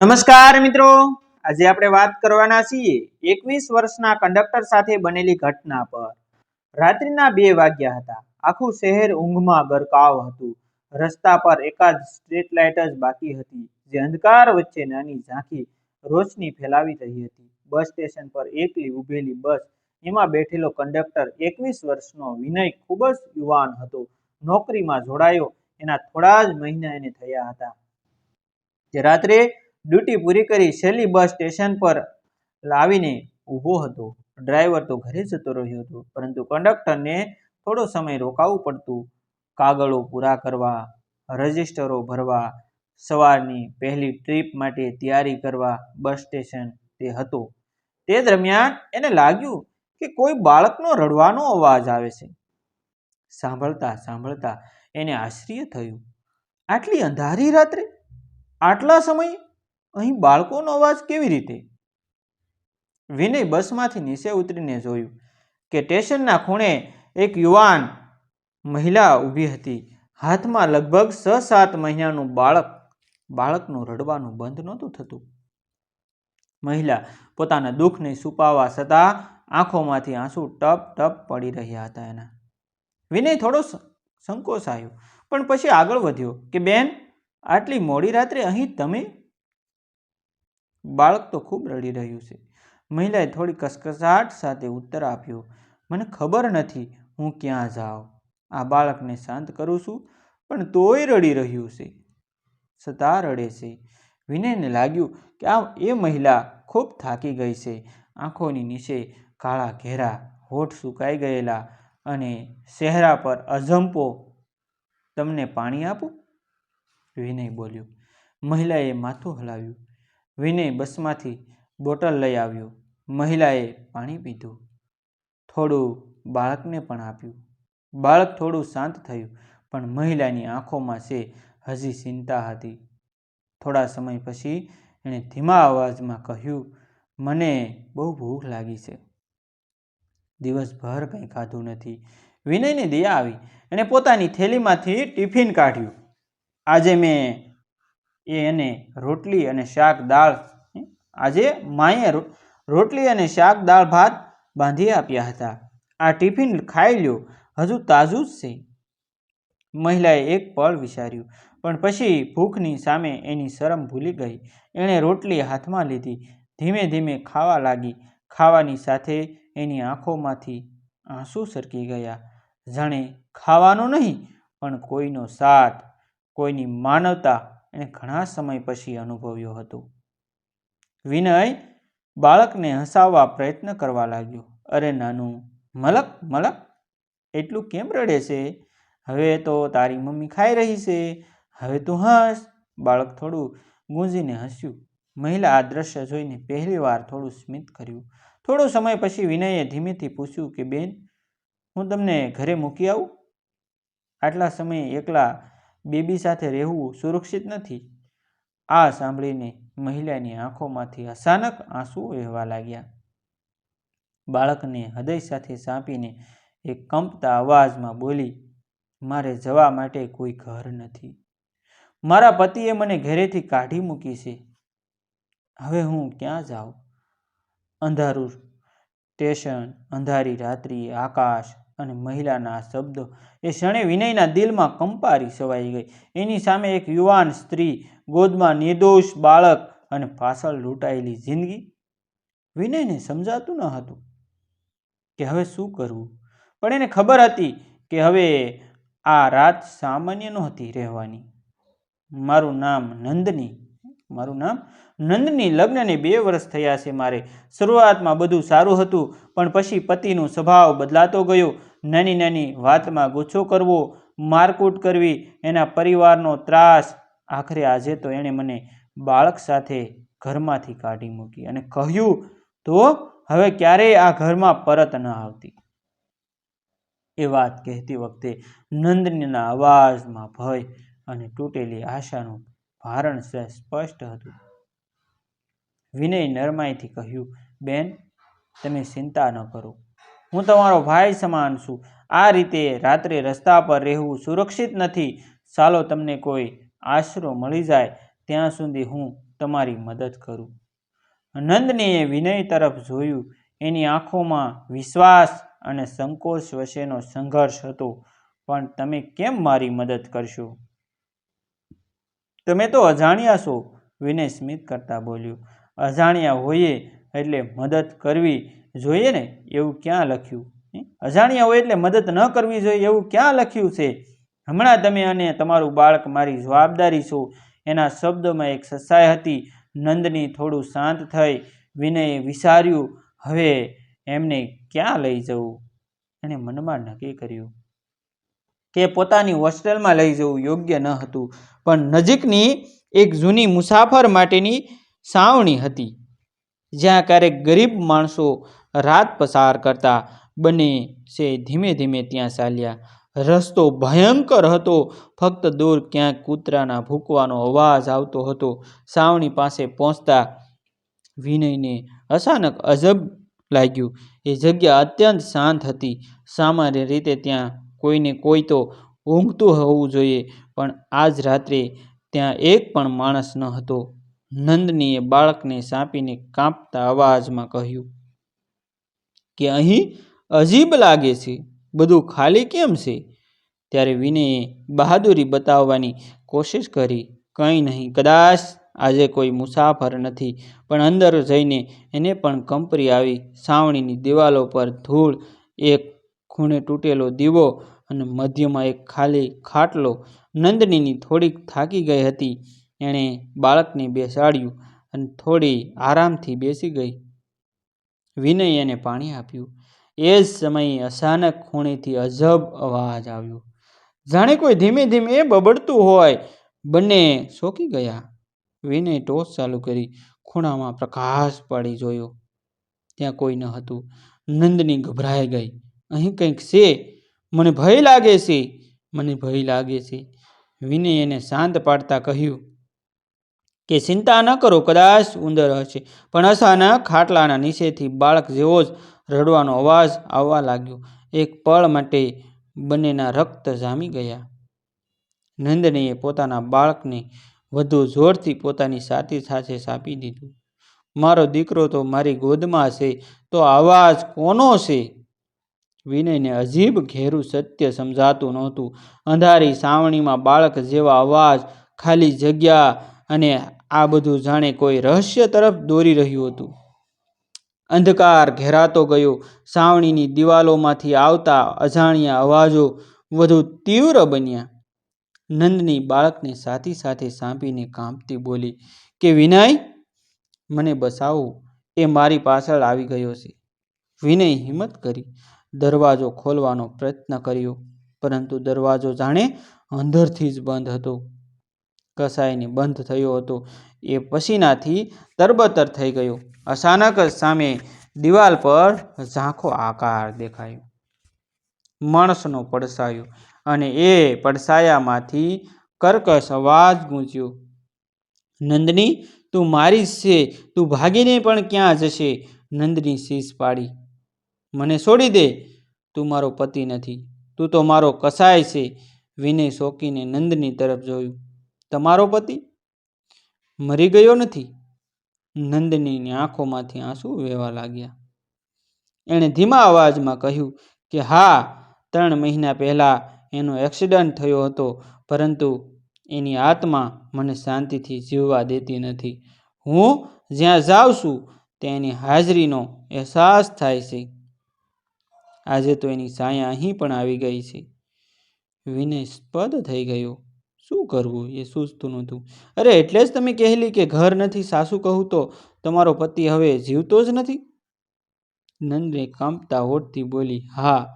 નમસ્કાર મિત્રો. આજે આપણે વાત કરવાના છીએ એકવીસ વર્ષના કંડક્ટર સાથે બનેલી ઘટના પર. રાત્રિના બે વાગ્યા હતા. આખું શહેર ઊંઘમાં ગરકાવ હતું. રસ્તા પર એકાદ સ્ટ્રીટ લાઇટ જ બાકી હતી, જે અંધકાર વચ્ચે નાની ઝાંખી રોશની ફેલાવી રહી હતી. બસ સ્ટેશન પર એકલી ઊભેલી બસ, એમાં બેઠેલો કંડક્ટર એકવીસ વર્ષનો વિનય ખૂબ જ યુવાન હતો. નોકરીમાં જોડાયો, એના થોડા જ મહિના એને થયા હતા. જે રાત્રે ડ્યુટી પૂરી કરી છેલ્લી બસ સ્ટેશન પર લાવીને ઊભો હતો. ડ્રાઈવર તો ઘરે જતો રહ્યો હતો, પરંતુ કંડક્ટરને થોડો સમય રોકાવું પડતું. કાગળો પૂરા કરવા, રજિસ્ટરો ભરવા, સવારની પહેલી ટ્રીપ માટે તૈયારી કરવા બસ સ્ટેશન તે હતો. તે દરમિયાન એને લાગ્યું કે કોઈ બાળકનો રડવાનો અવાજ આવે છે. સાંભળતા સાંભળતા એને આશ્ચર્ય થયું. આટલી અંધારી રાત્રે? આટલા સમયે? અહીં બાળકોનો અવાજ કેવી રીતે? વિનય બસમાંથી નીચે ઉતરીને જોયું કે સ્ટેશનના ખૂણે એક યુવાન મહિલા ઊભી હતી. હાથમાં લગભગ છ સાત મહિનાનું બાળક, બાળકનું રડવાનું બંધ નહોતું થતું. મહિલા પોતાના દુઃખને છુપાવવા છતાં આંખોમાંથી આંસુ ટપ ટપ પડી રહ્યા હતા એના. વિનય થોડો સંકોચ આવ્યો પણ પછી આગળ વધ્યો કે, બેન, આટલી મોડી રાત્રે અહીં તમે બાળક તો ખૂબ રડી રહ્યું છે. મહિલાએ થોડી કસકસાટ સાથે ઉત્તર આપ્યો, મને ખબર નથી હું ક્યાં જાઉં. આ બાળકને શાંત કરું છું, પણ તોય રડી રહ્યું છે. છતાં રડે છે. વિનયને લાગ્યું કે આ એ મહિલા ખૂબ થાકી ગઈ છે. આંખોની નીચે કાળા ઘેરા હોઠ સુકાઈ ગયેલા અને ચહેરા પર અજંપો, તમને પાણી આપું? વિનય બોલ્યો. મહિલાએ માથું હલાવ્યું. વિનય બસમાંથી બોટલ લઈ આવ્યો. મહિલાએ પાણી પીધું. થોડું બાળકને પણ આપ્યું. બાળક થોડું શાંત થયું, પણ મહિલાની આંખોમાં છે હજી ચિંતા હતી. થોડા સમય પછી એણે ધીમા અવાજમાં કહ્યું, મને બહુ ભૂખ લાગી છે. દિવસભર કંઈ ખાધું નથી. વિનયને દયા આવી. એણે પોતાની થેલીમાંથી ટિફિન કાઢ્યું. આજે મેં એ એને રોટલી અને શાક દાળ આજે માએ રોટલી અને શાક દાળ ભાત બાંધી આપ્યા હતા. આ ટિફિન ખાઈ લ્યો, હજુ તાજું જ છે. મહિલાએ એક પળ વિચાર્યું, પણ પછી ભૂખની સામે એની શરમ ભૂલી ગઈ. એણે રોટલી હાથમાં લીધી, ધીમે ધીમે ખાવા લાગી. ખાવાની સાથે એની આંખોમાંથી આંસુ સરકી ગયા. જાણે ખાવાનો નહીં, પણ કોઈનો સાથ, કોઈની માનવતા એણે ઘણા સમય પછી અનુભવ્યો હતો. વિનય બાળકને હસાવવા પ્રયત્ન કરવા લાગ્યો. અરે નાનું, મલક મલક, એટલું કેમ રડે છે? હવે તો તારી મમ્મી ખાઈ રહી છે. હવે તું હસ. બાળક થોડું ગુંજીને હસ્યું. મહિલા આ દ્રશ્ય જોઈને પહેલીવાર થોડું સ્મિત કર્યું. થોડો સમય પછી વિનયે ધીમેથી પૂછ્યું કે, બેન, હું તમને ઘરે મૂકી આવું? આટલા સમયે એકલા બેબી સાથે રહેવું સુરક્ષિત નથી. આ સાંભળીને મહિલાની આંખોમાંથી અચાનક આંસુ વહેવા લાગ્યા. બાળકને હૃદય સાથે સાંપીને એ કંપતા અવાજમાં બોલી, મારે જવા માટે કોઈ ઘર નથી. મારા પતિએ મને ઘરેથી કાઢી મૂકી છે. હવે હું ક્યાં જાઉં? અંધારું સ્ટેશન, અંધારી રાત્રિ, આકાશ અને મહિલાના આ શબ્દો એ ક્ષણે વિનયના દિલમાં કંપારી સવાઈ ગઈ. એની સામે એક યુવાન સ્ત્રી ગોદમાં નિર્દોષ બાળક અને પાછળ લૂંટાયેલી જિંદગી વિનયને સમજાતું ન હતું કે હવે શું કરવું? પણ એને ખબર હતી કે હવે આ રાત સામાન્ય નહોતી રહેવાની. મારું નામ નંદની મારું નામ નંદની. લગ્નને બે વર્ષ થયા છે મારે. શરૂઆતમાં બધું સારું હતું, પણ પછી પતિનો સ્વભાવ બદલાતો ગયો. નાની નાની વાતમાં ગુસ્સો કરવો, મારકૂટ કરવી, એના પરિવારનો ત્રાસ. આખરે આજે તો એણે મને બાળક સાથે ઘરમાંથી કાઢી મૂકી અને કહ્યું, તો હવે ક્યારેય આ ઘરમાં પરત ન આવતી. એ વાત કહેતી વખતે નંદનીના અવાજમાં ભય અને તૂટેલી આશાનું ભારણ સ્પષ્ટ હતું. વિનય નરમાઈથી કહ્યું, બેન, તમે ચિંતા ન કરો. હું તમારો ભાઈ સમાન છું. આ રીતે રાત્રે રસ્તા પર રહેવું સુરક્ષિત નથી. ચાલો તમને કોઈ આશરો મળી જાય, ત્યાં સુધી હું તમારી મદદ કરું. નંદનીએ વિનય તરફ જોયું. એની આંખોમાં વિશ્વાસ અને સંકોચ વચ્ચેનો સંઘર્ષ હતો. પણ તમે કેમ મારી મદદ કરશો? તમે તો અજાણ્યા છો, વિનય સ્મિત કરતાં બોલ્યું. અજાણ્યા હોઈએ એટલે મદદ કરવી જોઈએ ને? એવું ક્યાં લખ્યું? અજાણ્યા હોય એટલે મદદ ન કરવી જોઈએ, એવું ક્યાં લખ્યું છે? હમણાં તમે અને તમારું બાળક મારી જવાબદારી છો. એના શબ્દોમાં એક સસાય હતી. નંદની થોડું શાંત થઈ. વિનયે વિચાર્યું, હવે એમને ક્યાં લઈ જવું? એણે મનમાં નક્કી કર્યું. કે પોતાની હોસ્ટેલમાં લઈ જવું યોગ્ય ન હતું. પણ નજીકની એક જૂની મુસાફર માટેની સાવણી હતી, જ્યાં ક્યારેક ગરીબ માણસો રાત પસાર કરતા બંને છે ધીમે ધીમે ત્યાં ચાલ્યા. રસ્તો ભયંકર હતો, ફક્ત દૂર ક્યાંક કૂતરાના ભૂકવાનો અવાજ આવતો હતો. સાવણી પાસે પહોંચતા વિનયને અચાનક અજબ લાગ્યું. એ જગ્યા અત્યંત શાંત હતી. સામાન્ય રીતે ત્યાં કોઈને કોઈ તો ઊંઘતું હોવું જોઈએ, પણ આજ રાત્રે ત્યાં એક પણ માણસ ન હતો. નંદનીએ બાળકને સાંપીને કાંપતા અવાજમાં કહ્યું, કે અહીં અજીબ લાગે છે. બધું ખાલી કેમ છે? ત્યારે વિનયે બહાદુરી બતાવવાની કોશિશ કરી, કંઈ નહીં, કદાચ આજે કોઈ મુસાફર નથી. પણ અંદર જઈને એને પણ કંપરી આવી સાવણીની દિવાલો પર ધૂળ એક ખૂણે તૂટેલો દીવો અને મધ્યમાં એક ખાલી ખાટલો નંદનીની થોડીક થાકી ગઈ હતી. એણે બાળકને બેસાડ્યું અને થોડી આરામથી બેસી ગઈ. વિનય એને પાણી આપ્યું. એ જ સમયે અચાનક ખૂણેથી અજબ અવાજ આવ્યો. જાણે કોઈ ધીમે ધીમે બબડતું હોય. બંને શોકી ગયા. વિનય ટોર્ચ ચાલુ કરી ખૂણામાં પ્રકાશ પાડી જોયો. ત્યાં કોઈ ન હતું. નંદની ગભરાઈ ગઈ. અહીં કંઈક છે. મને ભય લાગે છે. મને ભય લાગે છે. વિનય એને શાંત પાડતા કહ્યું કે ચિંતા ન કરો, કદાચ ઉંદર હશે. પણ અચાનક ખાટલાના નીચેથી બાળક જેવો જ રડવાનો અવાજ આવવા લાગ્યો. એક પળ માટે બંનેના રક્ત જામી ગયા. નંદનીએ પોતાના બાળકને વધુ જોરથી પોતાની સાથી સાથે સાપી દીધું. મારો દીકરો તો મારી ગોદમાં છે. તો આવાજ કોનો છે? વિનયને અજીબ ઘેરું સત્ય સમજાતું નહોતું. અંધારી સાવણીમાં બાળક જેવા અવાજ, ખાલી જગ્યા અને આ બધું જાણે કોઈ રહસ્ય તરફ દોરી રહ્યું હતું. અંધકાર ઘેરાતો ગયો. સાવણીની દિવાલોમાંથી આવતા અજાણ્યા અવાજો વધુ તીવ્ર બન્યા. નંદની બાળકને સાથી સાથે સાંભીને કાંપતી બોલી, કે વિનય, મને બસાવો. એ મારી પાછળ આવી ગયો છે. વિનય હિંમત કરી દરવાજો ખોલવાનો પ્રયત્ન કર્યો, પરંતુ દરવાજો જાણે અંદરથી જ બંધ હતો. કસાઈને બંધ થયો હતો. એ પસીનાથી તરબતર થઈ ગયો. અચાનક જ સામે દિવાલ પર ઝાંખો આકાર દેખાયો. માણસનો પડસાયો અને એ પડસાયામાંથી કર્કશ અવાજ ગૂંજ્યો, નંદની, તું મારી જ છે. તું ભાગીને પણ ક્યાં જશે? નંદની શીશ પાડી. મને છોડી દે. તું મારો પતિ નથી. તું તો મારો કસાય છે. વિનય શોકીને નંદની તરફ જોયું. તમારો પતિ? મરી ગયો નથી? નંદનીની આંખોમાંથી આંસુ વહેવા લાગ્યા. એણે ધીમા અવાજમાં કહ્યું કે હા, ત્રણ મહિના પહેલાં એનો એક્સિડન્ટ થયો હતો, પરંતુ એની આત્મા મને શાંતિથી જીવવા દેતી નથી. હું જ્યાં જાઉં છું, ત્યાં એની હાજરીનો અહેસાસ થાય છે. આજે તો એની સાયા અહીં પણ આવી ગઈ છે. વિનય સ્પદ થઈ ગયો. શું કરવું એ સૂઝતું નહોતું. અરે એટલે જ તમે કહેલી કે ઘર નથી સાસુ કહું તો તમારો પતિ હવે જીવતો જ નથી? નંદે કાંપતા હોઠથી બોલી, હા,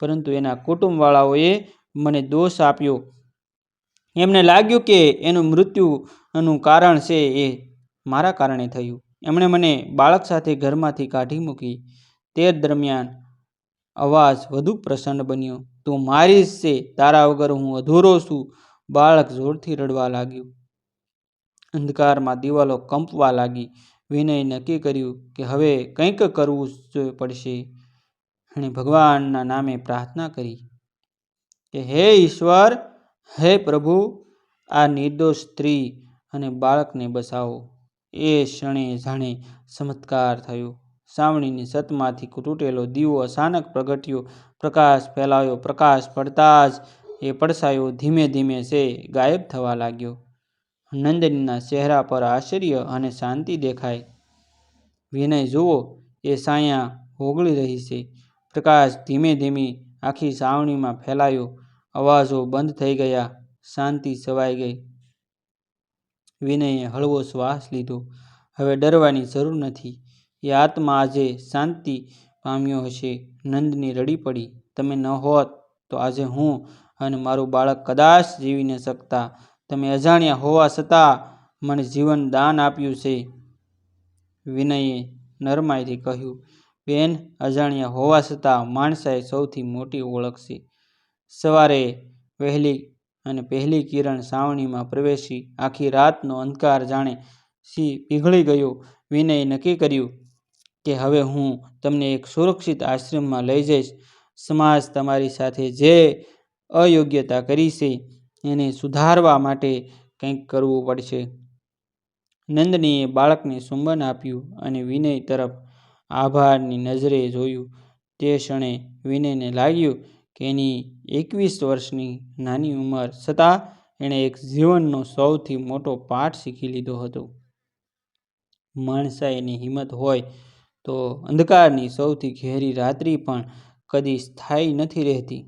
પરંતુ એના કુટુંબવાળાઓએ મને દોષ આપ્યો. એમને લાગ્યું કે એનું મૃત્યુનું કારણ છે એ મારા કારણે થયું. એમણે મને બાળક સાથે ઘરમાંથી કાઢી મૂકી. તે દરમિયાન અવાજ વધુ પ્રસન્ન બન્યો. તું મારી જ છે, તારા વગર હું અધૂરો છું. બાળક જોરથી રડવા લાગ્યું. અંધકારમાં દિવાલો કંપવા લાગી. વિનય નક્કી કર્યું કે હવે કંઈક કરવું જ પડશે. એણે ભગવાનના નામે પ્રાર્થના કરી કે, હે ઈશ્વર, હે પ્રભુ, આ નિર્દોષ સ્ત્રી અને બાળકને બસાવો એ ક્ષણે જાણે ચમત્કાર થયો. સાવણીની સતમાંથી તૂટેલો દીવો, અચાનક પ્રગટ્યો, પ્રકાશ ફેલાયો, પ્રકાશ પડતા જ એ પડસાયો ધીમે ધીમે સે ગાયબ થવા લાગ્યો. નંદનીના ચહેરા પર આશ્ચર્ય અને શાંતિ દેખાય વિનય, જુઓ, એ સાયા હોગળી રહી છે. પ્રકાશ ધીમે ધીમે આખી સાવણીમાં ફેલાયો. અવાજો બંધ થઈ ગયા. શાંતિ છવાઈ ગઈ. વિનયે હળવો શ્વાસ લીધો. હવે ડરવાની જરૂર નથી. એ આત્મા આજે શાંતિ પામ્યો હશે. નંદની રડી પડી. તમે ન હોત તો આજે હું અને મારું બાળક કદાચ જીવી ન શકતા. તમે અજાણ્યા હોવા છતાં મને જીવન દાન આપ્યું છે. વિનયે નરમાઈથી કહ્યું, બેન, અજાણ્યા હોવા છતાં માણસાએ સૌથી મોટી ઓળખ છે. સવારે વહેલી અને પહેલી કિરણ સાવણીમાં પ્રવેશી. આખી રાતનો અંધકાર જાણે સી પીઘળી ગયો. વિનયે નક્કી કર્યું કે હવે હું તમને એક સુરક્ષિત આશ્રમમાં લઈ જઈશ. સમાજ તમારી સાથે જે અયોગ્યતા કરી છે, એને સુધારવા માટે કંઈક કરવું પડશે. નંદનીએ બાળકને ચુંબન આપ્યું અને વિનય તરફ આભારની નજરે જોયું. તે ક્ષણે વિનયને લાગ્યું કે એની એકવીસ વર્ષની નાની ઉંમર છતાં એણે એક જીવનનો સૌથી મોટો પાઠ શીખી લીધો હતો. માણસાઈની હિંમત હોય તો અંધકારની સૌથી ઘેરી રાત્રિ પણ કદી સ્થાયી નથી રહેતી.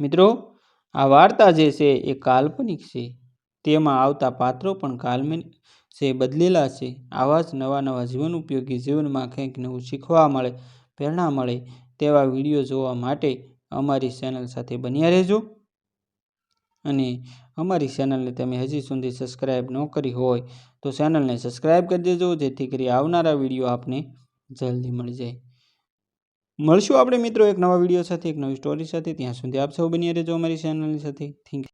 મિત્રો, આ વાર્તા જે છે એ કાલ્પનિક છે. તેમાં આવતા પાત્રો પણ કાલ્પનિક છે, બદલેલા છે. આવા જ નવા નવા જીવન ઉપયોગી જીવનમાં કંઈક નવું શીખવા મળે, પ્રેરણા મળે તેવા વીડિયો જોવા માટે અમારી ચેનલ સાથે બન્યા રહેજો. અને અમારી ચેનલને તમે હજી સુધી સબસ્ક્રાઈબ ન કરી હોય તો ચેનલને સબસ્ક્રાઈબ કરી દેજો, જેથી કરી આવનારા વીડિયો આપને જલ્દી મળી જાય. મળશું આપણે મિત્રો એક નવા વીડિયો સાથે, એક નવી સ્ટોરી સાથે. ત્યાં સુધી આપ સૌ બની રહેજો અમારી ચેનલની સાથે. થેન્ક